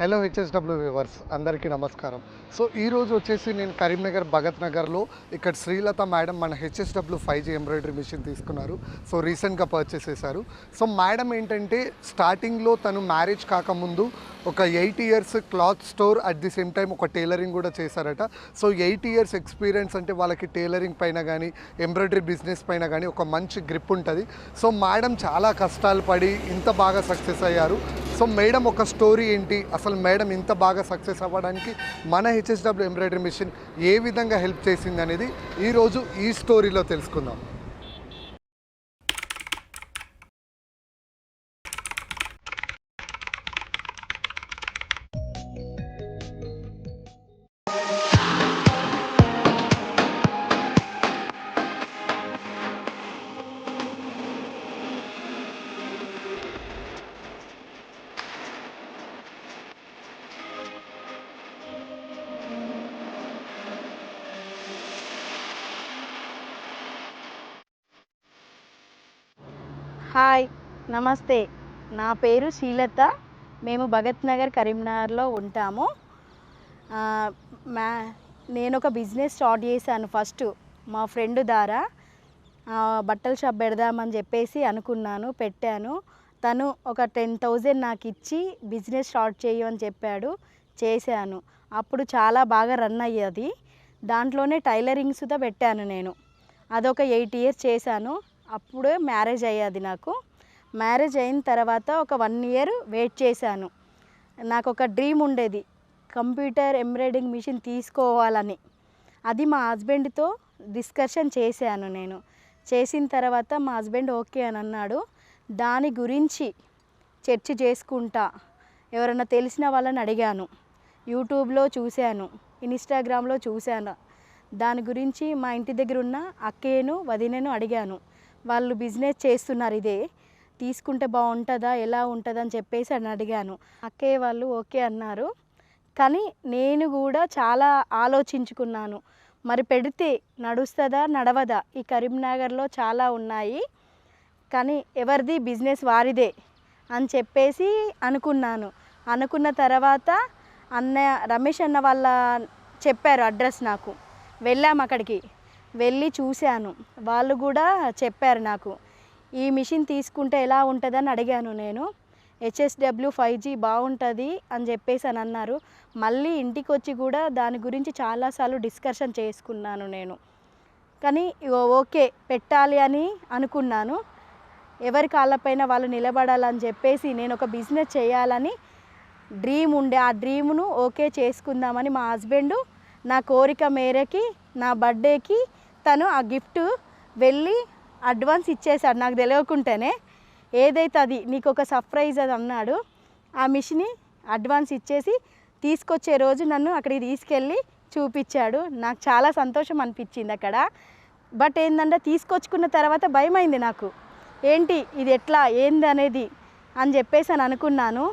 Hello HSW viewers అందరికీ నమస్కారం. So ఈ రోజు వచ్చేసి నేను కరీంనగర్ భగత్ నగర్లో ఇక్కడ శ్రీలత మేడం మన HSW five G embroidery machine తీసుకున్నారు. సో రీసెంట్గా పర్చేస్ చేశారు. సో మేడం ఏంటంటే స్టార్టింగ్లో తను మ్యారేజ్ కాకముందు ఒక eight years cloth store at the same time ఒక టైలరింగ్ కూడా చేశారట. సో ఎయిట్ ఇయర్స్ ఎక్స్పీరియన్స్ అంటే వాళ్ళకి టైలరింగ్ పైన కానీ ఎంబ్రాయిడరీ బిజినెస్ పైన కానీ ఒక మంచి గ్రిప్ ఉంటుంది. సో మేడం చాలా కష్టాలు పడి ఇంత బాగా సక్సెస్ అయ్యారు. సో మేడం ఒక స్టోరీ ఏంటి? అసలు మేడం ఇంత బాగా సక్సెస్ అవ్వడానికి మన హెచ్ఎస్డబ్ల్యూ ఎంబ్రాయిడరీ మిషన్ ఏ విధంగా హెల్ప్ చేసింది అనేది ఈరోజు ఈ స్టోరీలో తెలుసుకుందాం. హాయ్ నమస్తే. నా పేరు శ్రీలత మేము భగత్ నగర్ కరీంనగర్లో ఉంటాము. మా నేను ఒక బిజినెస్ స్టార్ట్ చేశాను ఫస్ట్. మా ఫ్రెండ్ ద్వారా బట్టల షాప్ పెడదామని చెప్పేసి అనుకున్నాను పెట్టాను. తను ఒక టెన్ థౌజండ్ నాకు ఇచ్చి బిజినెస్ స్టార్ట్ చేయమని చెప్పాడు చేశాను. అప్పుడు చాలా బాగా రన్ అయ్యేది. దాంట్లోనే టైలరింగ్ పెట్టాను నేను. అదొక ఎయిట్ ఇయర్స్ చేశాను. అప్పుడే మ్యారేజ్ అయ్యేది నాకు. మ్యారేజ్ అయిన తర్వాత ఒక వన్ ఇయర్ వెయిట్ చేశాను. నాకు ఒక డ్రీమ్ ఉండేది కంప్యూటర్ ఎంబ్రాయిడింగ్ మిషన్ తీసుకోవాలని. అది మా హస్బెండ్తో డిస్కషన్ చేశాను నేను. చేసిన తర్వాత మా హస్బెండ్ ఓకే అని అన్నాడు. దాని గురించి చర్చ చేసుకుంటా. ఎవరైనా తెలిసిన వాళ్ళని అడిగాను. యూట్యూబ్లో చూశాను ఇన్స్టాగ్రామ్లో చూశాను. దాని గురించి మా ఇంటి దగ్గర ఉన్న అక్కయ్యను వదినను అడిగాను. వాళ్ళు బిజినెస్ చేస్తున్నారు ఇదే. తీసుకుంటే బాగుంటుందా ఎలా ఉంటుందా అని చెప్పేసి అని అడిగాను. అక్కయ్య వాళ్ళు ఓకే అన్నారు. కానీ నేను కూడా చాలా ఆలోచించుకున్నాను. మరి పెడితే నడుస్తుందా నడవదా? ఈ కరీంనగర్లో చాలా ఉన్నాయి. కానీ ఎవరిది? బిజినెస్ వారిదే అని చెప్పేసి అనుకున్నాను. అనుకున్న తర్వాత అన్న రమేష్ అన్న వాళ్ళ చెప్పారు అడ్రస్ నాకు. వెళ్ళాము అక్కడికి. వెళ్ళి చూశాను. వాళ్ళు కూడా చెప్పారు నాకు ఈ మిషన్ తీసుకుంటే ఎలా ఉంటుందని అడిగాను నేను. హెచ్ఎస్డబ్ల్యూ ఫైవ్ జీ బాగుంటుంది అని చెప్పేసి అని అన్నారు. మళ్ళీ ఇంటికి వచ్చి కూడా దాని గురించి చాలాసార్లు డిస్కషన్ చేసుకున్నాను నేను. కానీ ఓకే పెట్టాలి అని అనుకున్నాను. ఎవరి కాళ్ళపైన వాళ్ళు నిలబడాలని చెప్పేసి నేను ఒక బిజినెస్ చేయాలని డ్రీమ్ ఉండే ఆ డ్రీమ్ను ఓకే చేసుకుందామని మా హస్బెండ్ నా కోరిక మేరకి నా బర్త్డేకి తను ఆ గిఫ్ట్ వెళ్ళి అడ్వాన్స్ ఇచ్చేశాడు. నాకు తెలియకుంటేనే ఏదైతే అది నీకు ఒక సర్ప్రైజ్ అది అన్నాడు. ఆ మిషన్ని అడ్వాన్స్ ఇచ్చేసి తీసుకొచ్చే రోజు నన్ను అక్కడికి తీసుకెళ్ళి చూపించాడు. నాకు చాలా సంతోషం అనిపించింది అక్కడ. బట్ ఏంటంటే తీసుకొచ్చుకున్న తర్వాత భయమైంది నాకు. ఏంటి ఇది ఎట్లా? ఏంది అనేది అని చెప్పేసి అని అనుకున్నాను.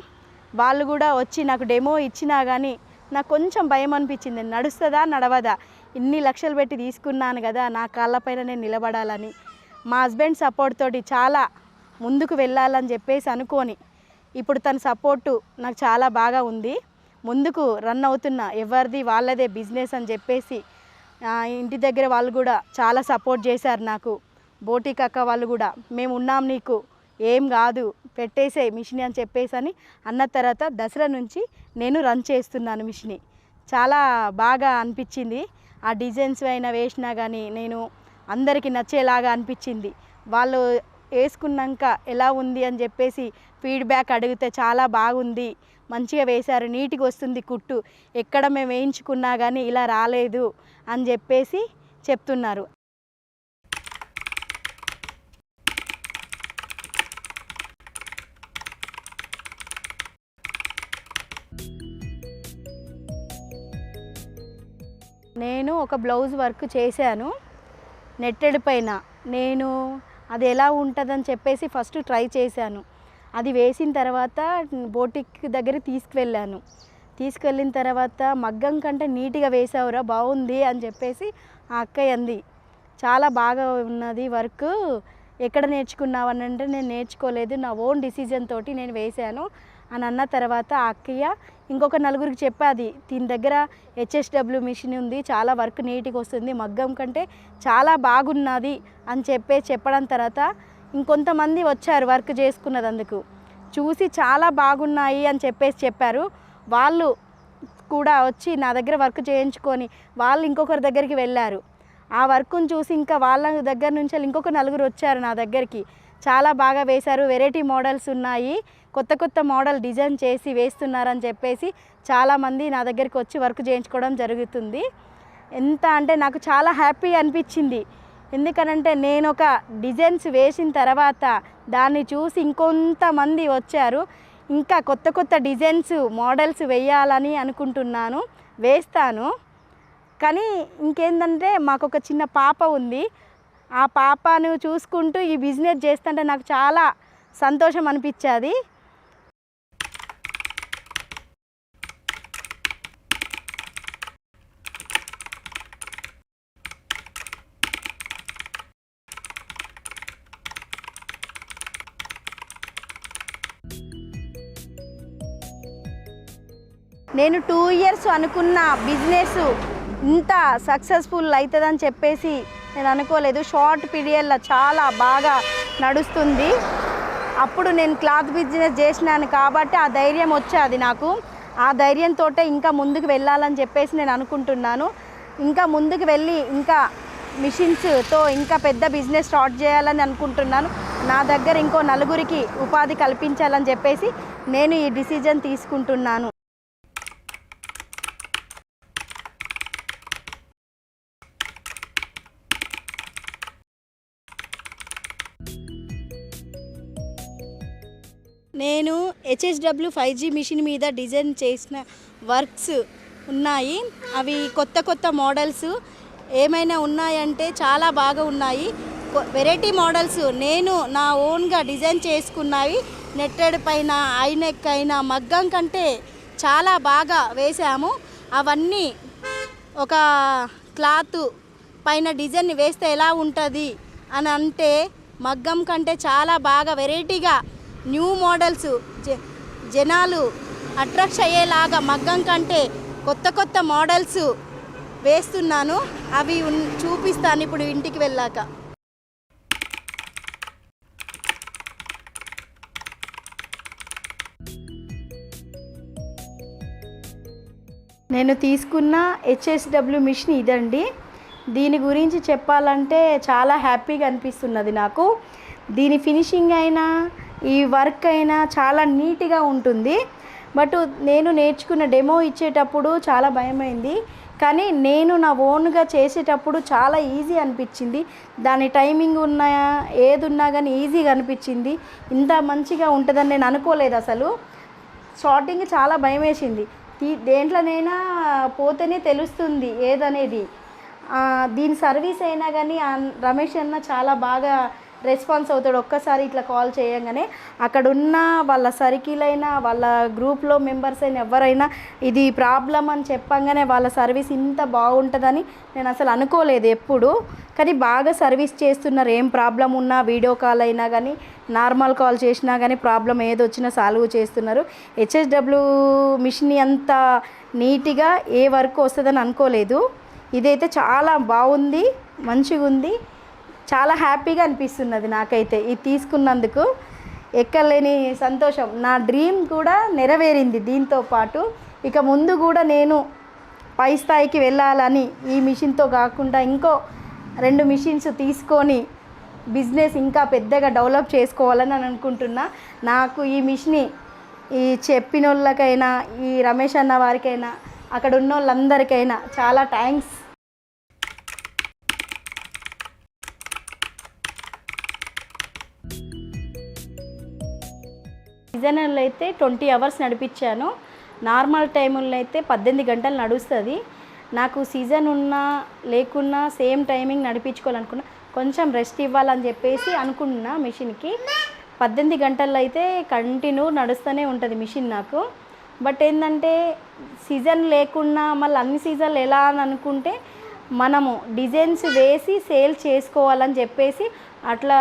వాళ్ళు కూడా వచ్చి నాకు డెమో ఇచ్చినా కానీ నాకు కొంచెం భయం అనిపించింది. నడుస్తుందా? నడవదా? ఇన్ని లక్షలు పెట్టి తీసుకున్నాను కదా నా కాళ్ళపైన నేను నిలబడాలని. మా హస్బెండ్ సపోర్ట్ తోటి చాలా ముందుకు వెళ్ళాలని చెప్పేసి అనుకొని ఇప్పుడు తన సపోర్టు నాకు చాలా బాగా ఉంది. ముందుకు రన్ అవుతున్న ఎవరిది వాళ్ళదే బిజినెస్ అని చెప్పేసి ఇంటి దగ్గర వాళ్ళు కూడా చాలా సపోర్ట్ చేశారు నాకు. బోటి కక్క వాళ్ళు కూడా మేము ఉన్నాం నీకు ఏం కాదు పెట్టేసే మిషన్ అని చెప్పేసి అని అన్న తర్వాత దసరా నుంచి నేను రన్ చేస్తున్నాను మిషన్ని చాలా బాగా అనిపించింది. ఆ డిజైన్స్ అయినా వేసినా కానీ నేను అందరికీ నచ్చేలాగా అనిపించింది. వాళ్ళు వేసుకున్నాక ఎలా ఉంది అని చెప్పేసి ఫీడ్బ్యాక్ అడిగితే చాలా బాగుంది. మంచిగా వేశారు. నీట్గా వస్తుంది కుట్టు. ఎక్కడ మేము వేయించుకున్నా కానీ ఇలా రాలేదు అని చెప్పేసి చెప్తున్నారు. నేను ఒక బ్లౌజ్ వర్క్ చేశాను నెట్టెడ్ పైన. నేను అది ఎలా ఉంటుందని చెప్పేసి ఫస్ట్ ట్రై చేశాను. అది వేసిన తర్వాత బోటిక్ దగ్గర తీసుకువెళ్ళాను. తీసుకెళ్ళిన తర్వాత మగ్గం కంటే నీట్గా వేసావురా బాగుంది అని చెప్పేసి ఆ అక్కయ్య అంది. చాలా బాగా ఉన్నది వర్క్. ఎక్కడ నేర్చుకున్నావు అని అంటే నేను నేర్చుకోలేదు నా ఓన్ డిసిజన్ తోటి నేను వేశాను. అని అన్న తర్వాత ఆ అక్కయ్య ఇంకొక నలుగురికి చెప్పాది దీని దగ్గర హెచ్ఎస్డబ్ల్యూ మిషన్ ఉంది చాలా వర్క్ నీట్గా వస్తుంది మగ్గం కంటే చాలా బాగున్నది అని చెప్పే చెప్పడం తర్వాత ఇంకొంతమంది వచ్చారు వర్క్ చేసుకున్నది అందుకు. చూసి చాలా బాగున్నాయి అని చెప్పేసి చెప్పారు. వాళ్ళు కూడా వచ్చి నా దగ్గర వర్క్ చేయించుకొని వాళ్ళు ఇంకొకరి దగ్గరికి వెళ్ళారు. ఆ వర్క్ను చూసి ఇంకా వాళ్ళ దగ్గర నుంచి ఇంకొక నలుగురు వచ్చారు నా దగ్గరికి. చాలా బాగా వేశారు. వెరైటీ మోడల్స్ ఉన్నాయి. కొత్త కొత్త మోడల్ డిజైన్ చేసి వేస్తున్నారని చెప్పేసి చాలామంది నా దగ్గరికి వచ్చి వర్క్ చేయించుకోవడం జరుగుతుంది. ఎంత అంటే నాకు చాలా హ్యాపీ అనిపించింది. ఎందుకనంటే నేను ఒక డిజైన్స్ వేసిన తర్వాత దాన్ని చూసి ఇంకొంతమంది వచ్చారు. ఇంకా కొత్త కొత్త డిజైన్స్ మోడల్స్ వేయాలని అనుకుంటున్నాను. వేస్తాను. కానీ ఇంకేంటంటే మాకు ఒక చిన్న పాప ఉంది. ఆ పాపను చూసుకుంటూ ఈ బిజినెస్ చేస్తుంటే నాకు చాలా సంతోషం అనిపించేది. నేను టూ ఇయర్స్ అనుకున్న బిజినెస్ ఇంత సక్సెస్ఫుల్ అవుతుందని చెప్పేసి నేను అనుకోలేదు. షార్ట్ పీరియడ్లో చాలా బాగా నడుస్తుంది. అప్పుడు నేను క్లాత్ బిజినెస్ చేసినాను కాబట్టి ఆ ధైర్యం వచ్చేది నాకు. ఆ ధైర్యంతో ఇంకా ముందుకు వెళ్ళాలని చెప్పేసి నేను అనుకుంటున్నాను. ఇంకా ముందుకు వెళ్ళి ఇంకా మిషన్స్తో ఇంకా పెద్ద బిజినెస్ స్టార్ట్ చేయాలని అనుకుంటున్నాను. నా దగ్గర ఇంకో నలుగురికి ఉపాధి కల్పించాలని చెప్పేసి నేను ఈ డిసిజన్ తీసుకుంటున్నాను. నేను హెచ్ఎస్డబ్ల్యూ ఫైవ్ జీ మిషన్ మీద డిజైన్ చేసిన వర్క్స్ ఉన్నాయి. అవి కొత్త కొత్త మోడల్స్ ఏమైనా ఉన్నాయంటే చాలా బాగా ఉన్నాయి. వెరైటీ మోడల్స్ నేను నా ఓన్గా డిజైన్ చేసుకున్నవి నెట్టెడ్ పైన ఐనెక్ అయినా మగ్గం కంటే చాలా బాగా వేసాము అవన్నీ ఒక క్లాత్ పైన డిజైన్ వేస్తే ఎలా ఉంటుంది అని అంటే మగ్గం కంటే చాలా బాగా వెరైటీగా న్యూ మోడల్స్ జ జనాలు అట్రాక్ట్ అయ్యేలాగా మగ్గం కంటే కొత్త కొత్త మోడల్స్ వేస్తున్నాను. అవి చూపిస్తాను ఇప్పుడు ఇంటికి వెళ్ళాక. నేను తీసుకున్న హెచ్ఎస్డబ్ల్యూ మిషన్ ఇదండి. దీని గురించి చెప్పాలంటే చాలా హ్యాపీగా అనిపిస్తున్నది నాకు. దీని ఫినిషింగ్ అయినా ఈ వర్క్ అయినా చాలా నీట్గా ఉంటుంది. బట్ నేను నేర్చుకున్న డెమో ఇచ్చేటప్పుడు చాలా భయమైంది. కానీ నేను నా ఓన్గా చేసేటప్పుడు చాలా ఈజీ అనిపించింది. దాని టైమింగ్ ఉన్నా ఏది ఉన్నా కానీ ఈజీగా అనిపించింది. ఇంత మంచిగా ఉంటుందని నేను అనుకోలేదు అసలు. స్టార్టింగ్ చాలా భయం వేసింది దేంట్లోనైనా పోతేనే తెలుస్తుంది ఏదనేది. దీని సర్వీస్ అయినా కానీ రమేష్ అన్న చాలా బాగా రెస్పాన్స్ అవుతాడు. ఒక్కసారి ఇట్లా కాల్ చేయగానే అక్కడున్న వాళ్ళ సర్కిల్ అయినా వాళ్ళ గ్రూప్లో మెంబర్స్ అయినా ఎవరైనా ఇది ప్రాబ్లం అని చెప్పంగానే వాళ్ళ సర్వీస్ ఇంత బాగుంటుందని నేను అసలు అనుకోలేదు ఎప్పుడు. కానీ బాగా సర్వీస్ చేస్తున్నారు. ఏం ప్రాబ్లం ఉన్నా వీడియో కాల్ అయినా కానీ నార్మల్ కాల్ చేసినా కానీ ప్రాబ్లం ఏది వచ్చినా సాల్వ్ చేస్తున్నారు. హెచ్ఎస్డబ్ల్యూ మిషన్ అంత నీట్గా ఏ వర్క్ వస్తుందని అనుకోలేదు. ఇదైతే చాలా బాగుంది మంచిగా ఉంది చాలా హ్యాపీగా అనిపిస్తున్నది నాకైతే ఇది తీసుకున్నందుకు. ఎక్కలేని సంతోషం. నా డ్రీమ్ కూడా నెరవేరింది దీంతో పాటు. ఇక ముందు కూడా నేను పై స్థాయికి వెళ్ళాలని ఈ మిషన్తో కాకుండా ఇంకో రెండు మిషన్స్ తీసుకొని బిజినెస్ ఇంకా పెద్దగా డెవలప్ చేసుకోవాలని అని అనుకుంటున్నా. నాకు ఈ మిషన్ని ఈ చెప్పిన వాళ్ళకైనా ఈ రమేష్ అన్న వారికైనా అక్కడ ఉన్న వాళ్ళందరికైనా చాలా థ్యాంక్స్. సీజనల్ అయితే ట్వంటీ అవర్స్ నడిపించాను. నార్మల్ టైముల్లో అయితే పద్దెనిమిది గంటలు నడుస్తుంది. నాకు సీజన్ ఉన్నా లేకున్నా సేమ్ టైమింగ్ నడిపించుకోవాలనుకున్నా కొంచెం రెస్ట్ ఇవ్వాలని చెప్పేసి అనుకున్నా మిషన్కి. పద్దెనిమిది గంటల్లో అయితే కంటిన్యూ నడుస్తూనే ఉంటుంది మిషన్ నాకు. బట్ ఏంటంటే సీజన్ లేకున్నా మళ్ళీ అన్ని సీజన్లు ఎలా అని అనుకుంటే మనము డిజైన్స్ వేసి సేల్ చేసుకోవాలని చెప్పేసి అట్లా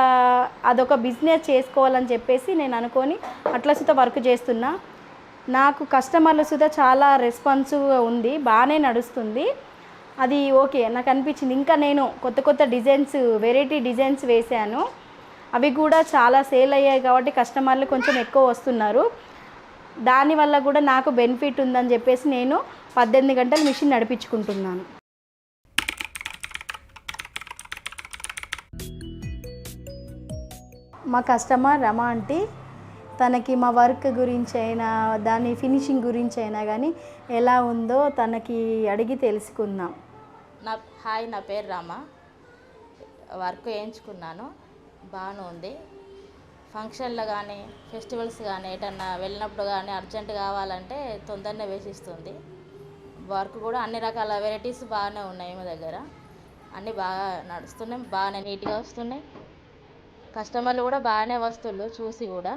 అదొక బిజినెస్ చేసుకోవాలని చెప్పేసి నేను అనుకొని అట్లా సుత వర్క్ చేస్తున్నా. నాకు కస్టమర్లు సుత చాలా రెస్పాన్సివ్గా ఉంది బాగానే నడుస్తుంది. అది ఓకే నాకు అనిపించింది. ఇంకా నేను కొత్త కొత్త డిజైన్స్ వెరైటీ డిజైన్స్ వేశాను. అవి కూడా చాలా సేల్ అయ్యాయి కాబట్టి కస్టమర్లు కొంచెం ఎక్కువ వస్తున్నారు. దానివల్ల కూడా నాకు బెనిఫిట్ ఉందని చెప్పేసి నేను పద్దెనిమిది గంటలు మిషన్ నడిపించుకుంటున్నాను. మా కస్టమర్ రమ ఆంటీ తనకి మా వర్క్ గురించి అయినా దాని ఫినిషింగ్ గురించి అయినా కానీ ఎలా ఉందో తనకి అడిగి తెలుసుకుందాం. నా హాయ్ నా పేరు రామ. వర్క్ వేయించుకున్నాను బాగానే ఉంది. ఫంక్షన్లో కానీ ఫెస్టివల్స్ కానీ ఎటన్నా వెళ్ళినప్పుడు కానీ అర్జెంట్ కావాలంటే తొందరనే వేసిస్తుంది. వర్క్ కూడా అన్ని రకాల వెరైటీస్ బాగానే ఉన్నాయి మా దగ్గర. అన్నీ బాగా నడుస్తున్నాయి బాగానే నీట్గా వస్తున్నాయి. కస్టమర్లు కూడా బాగానే వస్తున్నారు చూసి కూడా.